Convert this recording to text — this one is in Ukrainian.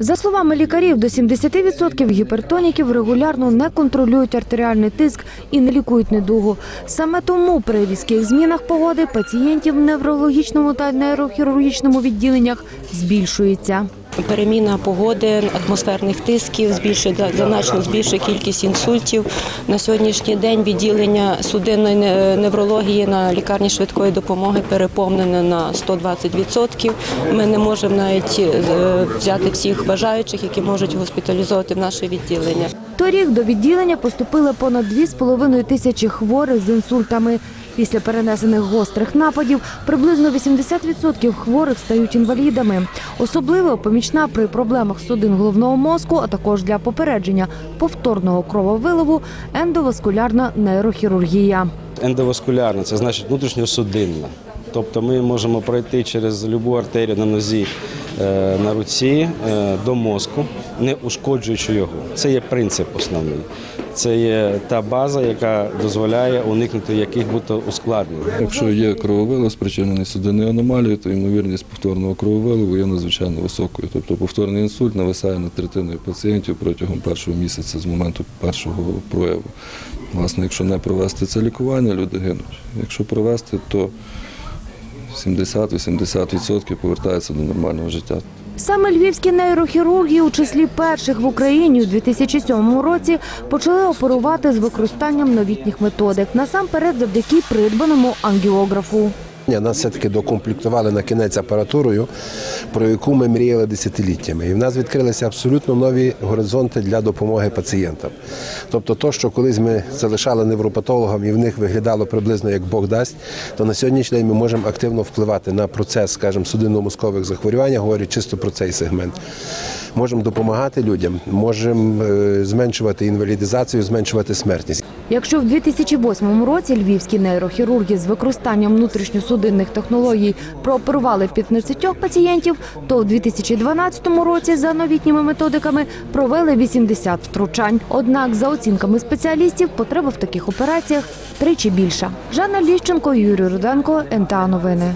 За словами лікарів, до 70% гіпертоніків регулярно не контролюють артеріальний тиск і не лікують недугу. Саме тому при різких змінах погоди пацієнтів в неврологічному та нейрохірургічному відділеннях збільшується. Переміна погоди, атмосферних тисків збільшує значно збільшує кількість інсультів. На сьогоднішній день відділення судинної неврології на лікарні швидкої допомоги переповнене на 120%. Ми не можемо навіть е, взяти всіх бажаючих, які можуть госпіталізувати в наше відділення. Торік до відділення поступили понад 2,5 тисячі хворих з інсультами. Після перенесених гострих нападів приблизно 80% хворих стають інвалідами. Особливо помічна при проблемах судин головного мозку, а також для попередження повторного крововиливу ендоваскулярна нейрохірургія. Ендоваскулярна це значить внутрішньосудинна. Тобто ми можемо пройти через любу артерію на нозі, на руці е, до мозку, не ушкоджуючи його. Це є принцип основний. Це є та база, яка дозволяє уникнути яких-будь ускладнень. Якщо є крововилив, спричинений судинною аномалією, то ймовірність повторного крововиливу є надзвичайно високою. Тобто повторний інсульт нависає над третиною пацієнтів протягом першого місяця з моменту першого прояву. Власне, якщо не провести це лікування, люди гинуть. Якщо провести, то 70-80% повертаються до нормального життя. Саме львівські нейрохірурги у числі перших в Україні у 2007 році почали оперувати з використанням новітніх методик. Насамперед завдяки придбаному ангіографу. Нас все-таки докомплектували на кінець апаратурою, про яку ми мріяли десятиліттями. І в нас відкрилися абсолютно нові горизонти для допомоги пацієнтам. Тобто, то, що колись ми залишали невропатологам і в них виглядало приблизно як Бог дасть, то на сьогоднішній день ми можемо активно впливати на процес, скажімо, судинно-мозкових захворювань, говорю чисто про цей сегмент. Можемо допомагати людям, можемо е, зменшувати інвалідизацію, зменшувати смертність. Якщо в 2008 році львівські нейрохірурги з використанням внутрішньосудинних технологій прооперували 15 пацієнтів, то в 2012 році за новітніми методиками провели 80 втручань. Однак, за оцінками спеціалістів, потреба в таких операціях тричі більша. Жанна Ліщенко, Юрій Руденко, НТА Новини.